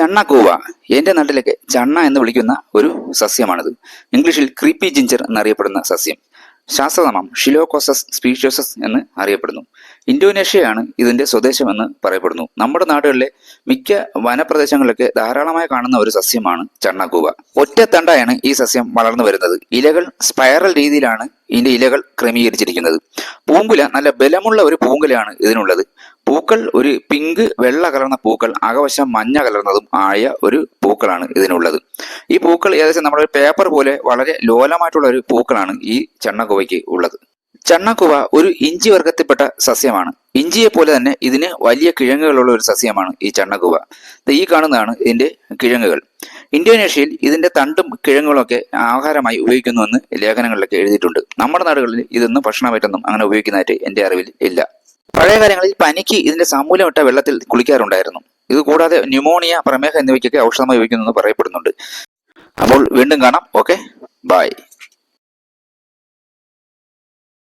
ചണ്ണക്കൂവ. എന്റെ നാട്ടിലൊക്കെ ചണ്ണ എന്ന് വിളിക്കുന്ന ഒരു സസ്യമാണിത്. ഇംഗ്ലീഷിൽ ക്രീപ്പി ജിഞ്ചർ എന്നറിയപ്പെടുന്ന സസ്യം. ശാസ്ത്രനാമം ഷിലോകോസസ് സ്പീഷ്യോസസ് എന്ന് അറിയപ്പെടുന്നു. ഇന്തോനേഷ്യയാണ് ഇതിന്റെ സ്വദേശമെന്ന് പറയപ്പെടുന്നു. നമ്മുടെ നാടുകളിലെ മിക്ക വനപ്രദേശങ്ങളിലൊക്കെ ധാരാളമായി കാണുന്ന ഒരു സസ്യമാണ് ചണ്ണക്കൂവ. ഒറ്റത്തണ്ടായാണ് ഈ സസ്യം വളർന്നു വരുന്നത്. ഇലകൾ സ്പൈറൽ രീതിയിലാണ് ഇതിന്റെ ഇലകൾ ക്രമീകരിച്ചിരിക്കുന്നത്. പൂങ്കുല നല്ല ബലമുള്ള ഒരു പൂങ്കുലയാണ് ഇതിനുള്ളത്. പൂക്കൾ ഒരു പിങ്ക് വെള്ള കലർന്ന പൂക്കൾ അകവശം മഞ്ഞ കലർന്നതും ആയ ഒരു പൂക്കളാണ് ഇതിനുള്ളത്. ഈ പൂക്കൾ ഏകദേശം നമ്മുടെ പേപ്പർ പോലെ വളരെ ലോലമായിട്ടുള്ള ഒരു പൂക്കളാണ് ഈ ചണ്ണക്കുവയ്ക്ക് ഉള്ളത്. ചണ്ണക്കുവ ഒരു ഇഞ്ചി വർഗത്തിൽപ്പെട്ട സസ്യമാണ്. ഇഞ്ചിയെ പോലെ തന്നെ ഇതിന് വലിയ കിഴങ്ങുകളുള്ള ഒരു സസ്യമാണ് ഈ ചണ്ണക്കുവ. ഈ കാണുന്നതാണ് ഇതിന്റെ കിഴങ്ങുകൾ. ഇന്തോനേഷ്യയിൽ ഇതിന്റെ തണ്ടും കിഴങ്ങുകളും ഒക്കെ ആഹാരമായി ഉപയോഗിക്കുന്നുവെന്ന് ലേഖനങ്ങളിലൊക്കെ എഴുതിയിട്ടുണ്ട്. നമ്മുടെ നാടുകളിൽ ഇതൊന്നും ഭക്ഷണമായിട്ടൊന്നും അങ്ങനെ ഉപയോഗിക്കുന്നതായിട്ട് എന്റെ അറിവിൽ ഇല്ല. പഴയ കാലങ്ങളിൽ പനിക്ക് ഇതിന്റെ സമൂലമിട്ട വെള്ളത്തിൽ കുളിക്കാറുണ്ടായിരുന്നു. ഇത് കൂടാതെ ന്യൂമോണിയ പ്രമേഹം എന്നിവയ്ക്കൊക്കെ ഔഷധമായി ഉപയോഗിക്കുന്നു എന്ന് പറയപ്പെടുന്നുണ്ട്. അപ്പോൾ വീണ്ടും കാണാം. Okay bye